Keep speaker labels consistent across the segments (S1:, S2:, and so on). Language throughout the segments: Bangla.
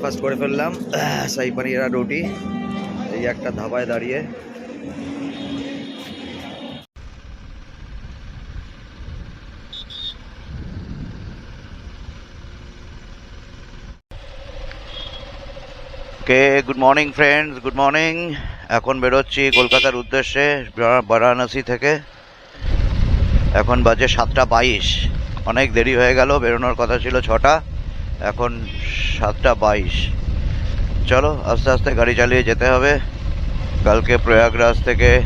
S1: ব্রেকফাস্ট করে ফেললাম। সাই পানিরা রুটি। এই একটা ধাবায় দাঁড়িয়ে। Okay good morning friends good morning এখন বেরোচ্ছি কলকাতার উদ্দেশ্যে বারাণসী থেকে। এখন বাজে সাতটা বাইশ। অনেক দেরি হয়ে গেল, বেরোনোর কথা ছিল ছটা। এখন সাতটা বাইশ। চলো, আস্তে আস্তে গাড়ি চালিয়ে যেতে হবে। কালকে প্রয়াগরাজ থেকে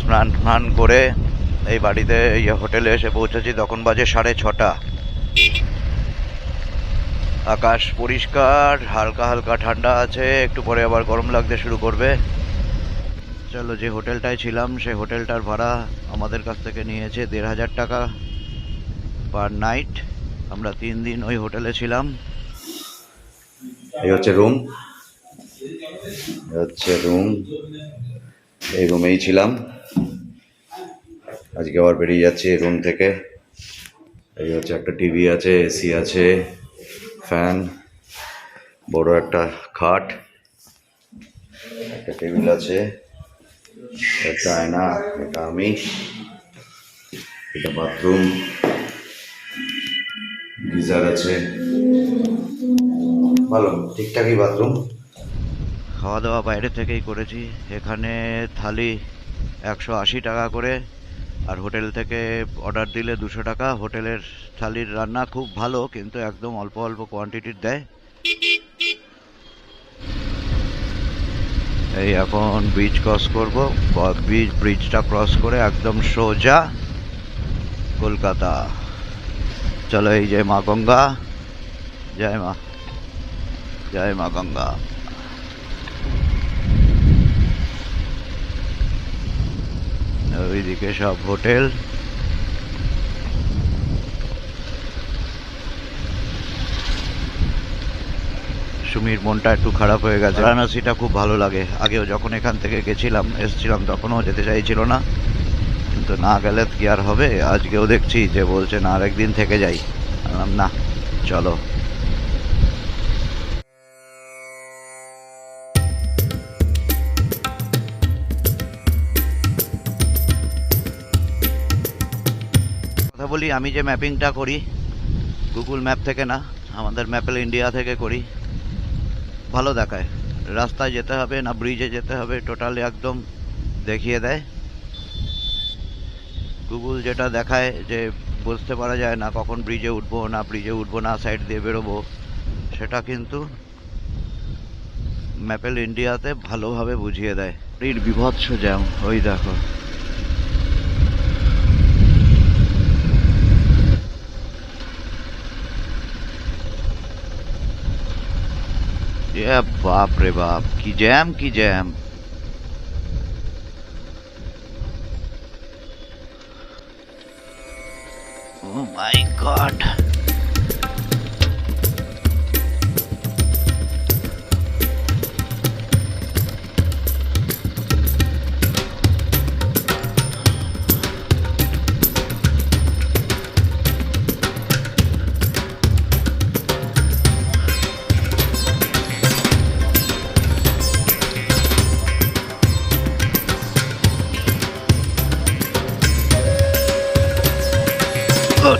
S1: স্নান স্নান করে এই বাড়িতে, এই হোটেলে এসে পৌঁছেছি। তখন বাজে সাড়ে ছটা। আকাশ পরিষ্কার, হালকা হালকা ঠান্ডা আছে। একটু পরে আবার গরম লাগতে শুরু করবে। চলো, যে হোটেলটায় ছিলাম সেই হোটেলটার ভাড়া আমাদের কাছ থেকে নিয়েছে দেড় হাজার টাকা পার নাইট। আমরা তিন দিন ওই হোটেলে ছিলাম। এই হচ্ছে রুম। হচ্ছে রুম। এই রুমেই ছিলাম। আজকে আবার বেরিয়ে যাচ্ছি এই রুম থেকে। এই হচ্ছে একটা টিভি আছে, এসি আছে, ফ্যান, বড় একটা খাট, একটা টেবিল আছে, একটা আয়না এটা আমি এটা বাথরুম গিজার আছে। ভালো, ঠিকঠাকই বাথরুম খাওয়া দাওয়া বাইরে থেকেই করেছি। এখানে থালি একশো আশি টাকা করে, আর হোটেল থেকে অর্ডার দিলে দুশো টাকা। হোটেলের থালির রান্না খুব ভালো, কিন্তু একদম অল্প অল্প কোয়ান্টিটির দেয়। এই এখন ব্রিজ ক্রস করব। ব্রিজ ব্রিজটা ক্রস করে একদম সোজা কলকাতা। চলো এই যে মা গঙ্গা। জয় মা। জয় মা গঙ্গা। ওইদিকে সব হোটেল। সুমির মনটা একটু খারাপ হয়ে গেছে। বারাণসীটা খুব ভালো লাগে। আগেও যখন এখান থেকে গেছিলাম, এসছিলাম, তখনও যেতে চাইছিল না। কিন্তু না গেলে কি আর হবে? আজকেও দেখছি যে বলছে না আরেকদিন থেকে যাই। বললাম, না, চলো। কথা বলি, আমি যে ম্যাপিংটা করি, গুগল ম্যাপ থেকে না, আমাদের ম্যাপেল ইন্ডিয়া থেকে করি, ভালো দেখায়। রাস্তায় যেতে হবে না ব্রিজে যেতে হবে টোটালি একদম দেখিয়ে দেয়। গুগল যেটা দেখায় যে বুঝতে পারা যায় না কখন ব্রিজে উঠবো না ব্রিজে উঠবো না সাইড দিয়ে বেরোবো, সেটা কিন্তু ম্যাপেল ইন্ডিয়াতে ভালোভাবে বুঝিয়ে দেয়। এর বিভৎস জ্যাম ওই দেখো। বাপ রে বাপ, কি জ্যাম কি জ্যাম মাই গড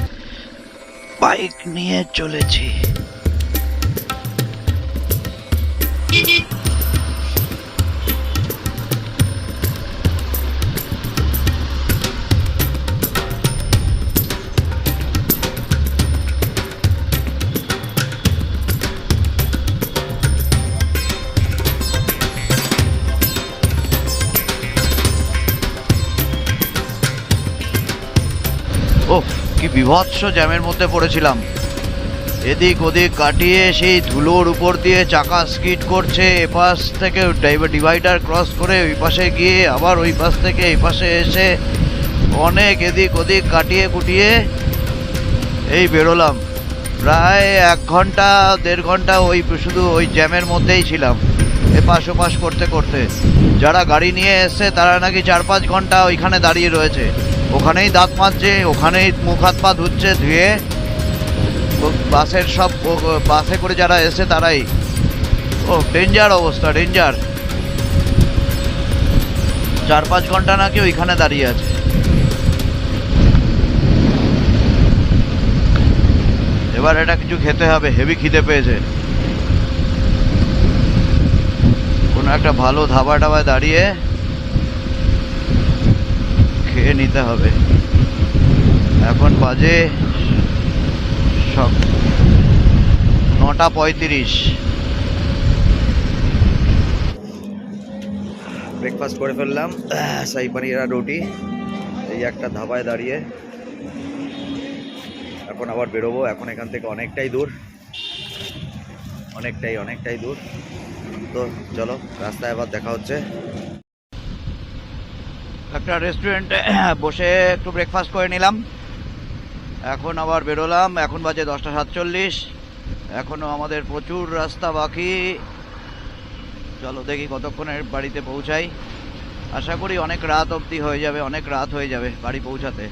S1: বাইক নিয়ে চলেছি। বিভৎস জ্যামের মধ্যে পড়েছিলাম। এদিক ওদিক কাটিয়ে সেই ধুলোর উপর দিয়ে চাকা স্কিড করছে, এপাশ থেকে ডিভাইডার ক্রস করে ওই পাশে গিয়ে আবার ওই পাশ থেকে এই পাশে এসে অনেক এদিক ওদিক কাটিয়ে কুটিয়ে এই বেরোলাম। প্রায় এক ঘণ্টা, দেড় ঘণ্টা ওই শুধু ওই জ্যামের মধ্যেই ছিলাম, এপাশ ওপাশ করতে করতে। যারা গাড়ি নিয়ে এসছে তারা নাকি চার পাঁচ ঘণ্টা ওইখানে দাঁড়িয়ে রয়েছে। ওখানেই দাঁত মাজছে, ওখানেই মুখ হাত পা ধুচ্ছে, ধুয়ে বাসের সব বাসে করে যারা এসে তারাই। ও ডেঞ্জার অবস্থা ডেঞ্জার চার পাঁচ ঘণ্টা নাকি ওইখানে দাঁড়িয়ে আছে। এবার এটা কিছু খেতে হবে, হেভি খিদে পেয়েছে। কোনো একটা ভালো ধাবা টাবায় দাঁড়িয়ে খেয়ে নিতে হবে। এখন বাজে সব নটা পঁয়ত্রিশ। ব্রেকফাস্ট করে ফেললাম। সাই পানির রুটি। এই একটা ধাবায় দাঁড়িয়ে। এখন আবার বেরোবো। এখন এখান থেকে অনেকটাই দূর। অনেকটাই অনেকটাই দূর। তো চলো, রাস্তায় আবার দেখা হচ্ছে। একটা রেস্টুরেন্টে বসে একটু ব্রেকফাস্ট করে নিলাম। এখন আবার বেরোলাম, এখন বাজে দশটা সাতচল্লিশ। এখনও আমাদের প্রচুর রাস্তা বাকি। চলো দেখি কতক্ষণের বাড়িতে পৌঁছাই। আশা করি অনেক রাত অবধি হয়ে যাবে, অনেক রাত হয়ে যাবে বাড়ি পৌঁছাতে।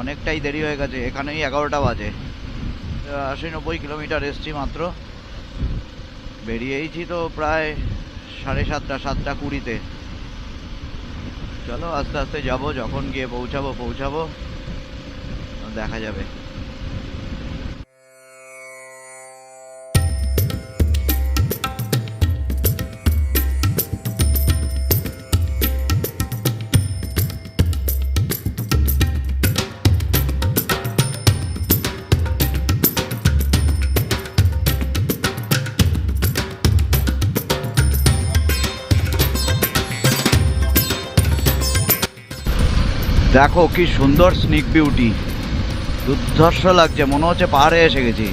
S1: অনেকটাই দেরি হয়ে গেছে, এখানেই এগারোটা বাজে। আশি নব্বই কিলোমিটার এসছি মাত্র। বেরিয়েইছি তো প্রায় সাড়ে সাতটা সাতটা কুড়িতে। চলো আস্তে আস্তে যাব যখন গিয়ে পৌঁছাবো পৌঁছাবো। দেখা যাবে। দেখো কি সুন্দর স্নিক বিউটি দুর্ধর্ষ লাগছে মনে হচ্ছে পাহাড়ে এসে গেছি।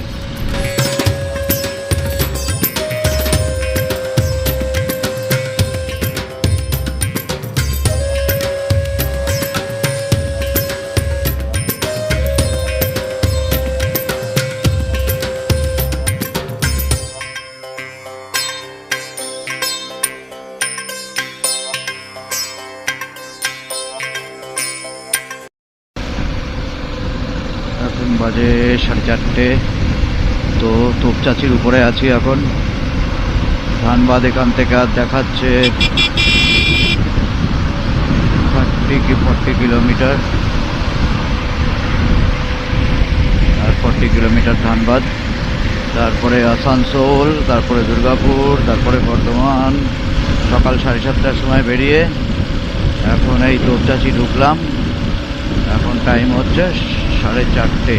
S1: বাজে সাড়ে চারটে। তো তোপচাচির উপরে আছি এখন। ধানবাদ এখান থেকে আর দেখাচ্ছে থার্টি কি, ফর্টি কিলোমিটার। আর ফর্টি কিলোমিটার ধানবাদ। তারপরে আসানসোল, তারপরে দুর্গাপুর, তারপরে বর্ধমান। সকাল সাড়ে সাতটার সময় বেরিয়ে এখন এই তোপচাচি ঢুকলাম। এখন টাইম হচ্ছে সাড়ে চারটে।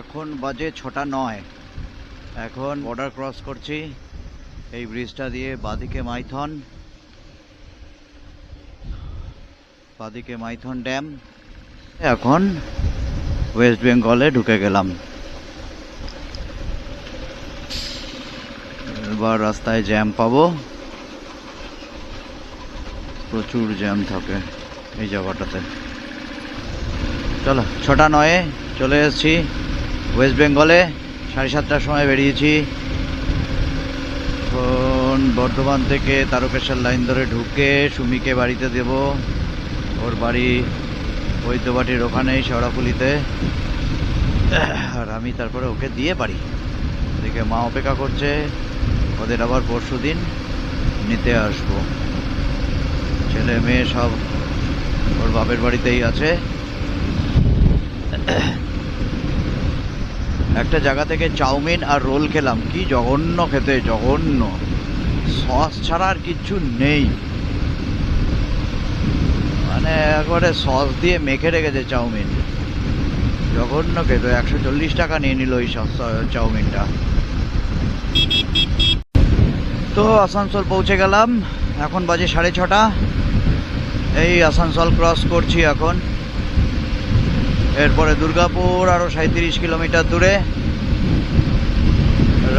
S1: এখন বাজে ছটা নয়। এখন বর্ডার ক্রস করছি। এই ব্রিজটা দিয়ে বাদিকে মাইথন। বাদিকে মাইথন ড্যাম এখন ওয়েস্ট বেঙ্গলে ঢুকে গেলাম। এবার রাস্তায় জ্যাম পাবো। প্রচুর জ্যাম থাকে এই জায়গাটাতে। চলো, ছটা নয়ে, চলে এসেছি। ওয়েস্ট বেঙ্গলে সাড়ে সাতটার সময় বেরিয়েছি। এখন বর্ধমান থেকে তারকেশ্বর লাইন ধরে ঢুকে সুমিকে বাড়িতে দেব। ওর বাড়ি বৈদ্যবাটির ওখানেই শেওড়াফুলিতে আর আমি তারপরে ওকে দিয়ে পারি। এদিকে মা অপেক্ষা করছে, ওদের আবার পরশু দিন নিতে আসব। ছেলে মেয়ে সব ওর বাপের বাড়িতেই আছে। একটা জায়গা থেকে চাউমিন আর রোল খেলাম। কি জঘন্য খেতে, জঘন্য। সস ছাড়া আর কিচ্ছু নেই। মানে একবারে সস দিয়ে মেখে রেখেছে চাউমিন। জঘন্য খেতো একশো চল্লিশ টাকা নিয়ে নিল ওই সব চাউমিনটা। তো আসানসোল পৌঁছে গেলাম। এখন বাজে সাড়ে ছটা। এই আসানসোল ক্রস করছি এখন। এরপরে দুর্গাপুর আরও সাঁত্রিশ কিলোমিটার দূরে।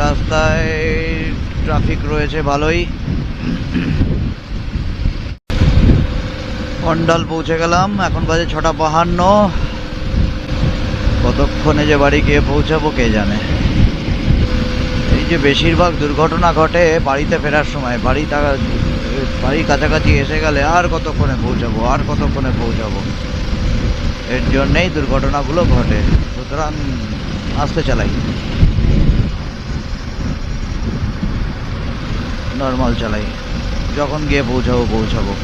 S1: রাস্তায় ট্রাফিক রয়েছে ভালোই। অন্ডাল পৌঁছে গেলাম, এখন বাজে ছটা বাহান্ন। কতক্ষণে যে বাড়ি গিয়ে পৌঁছাবো কে জানে। এই যে বেশিরভাগ দুর্ঘটনা ঘটে বাড়িতে ফেরার সময়, বাড়ি বাড়ির কাছাকাছি এসে গেলে আর কতক্ষণে পৌঁছাবো, আর কতক্ষণে পৌঁছাবো? এর জন্যেই দুর্ঘটনাগুলো ঘটে। সুতরাং আসতে চালাই। নর্মাল চালাই। যখন গিয়ে পৌঁছাবো পৌঁছাবো।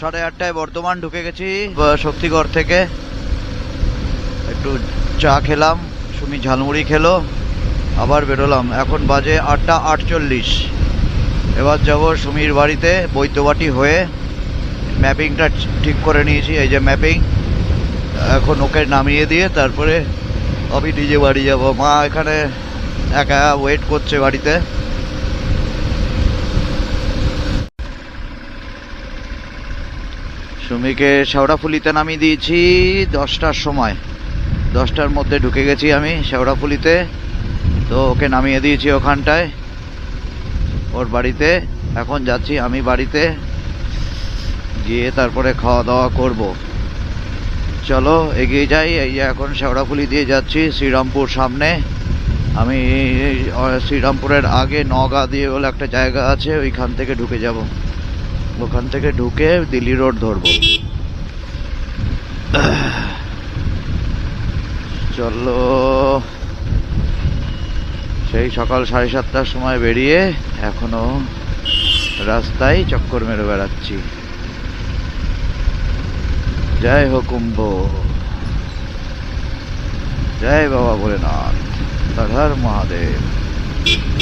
S1: সাড়ে আটটায় বর্ধমান ঢুকে গেছি শক্তিগড় থেকে। একটু চা খেলাম, সুমি ঝালমুড়ি খেলো, আবার বেরোলাম। এখন বাজে আটটা আটচল্লিশ। এবার যাব সুমির বাড়িতে বৈদ্যবাটি হয়ে। ম্যাপিংটা ঠিক করে নিয়েছি, এই যে ম্যাপিং। এখন ওকে নামিয়ে দিয়ে তারপরে আমি নিজে বাড়ি যাব। মা এখানে একা ওয়েট করছে বাড়িতে। সুমিকে শেওড়াফুলিতে নামিয়ে দিয়েছি দশটার সময়। দশটার মধ্যে ঢুকে গেছি আমি শেওড়াফুলিতে। তো ওকে নামিয়ে দিয়েছি ওখানটায়। ওর বাড়িতে। এখন যাচ্ছি আমি বাড়িতে। গিয়ে তারপরে খাওয়া দাওয়া করব। চলো, এগিয়ে যাই। এই যে এখন শেওড়াফুলি দিয়ে যাচ্ছি শ্রীরামপুর সামনে। আমি শ্রীরামপুরের আগে নগা দিয়ে বলে একটা জায়গা আছে, ওইখান থেকে ঢুকে যাব। ওখান থেকে ঢুকে দিল্লি রোড ধরবো। চলো। সেই সকাল সাড়ে সাতটার সময় বেরিয়ে এখনও রাস্তায় চক্কর মেরে বেড়াচ্ছি। জয় হো কুম্ভ। জয় বাবা ভোলেনাথ। হর মহাদেব।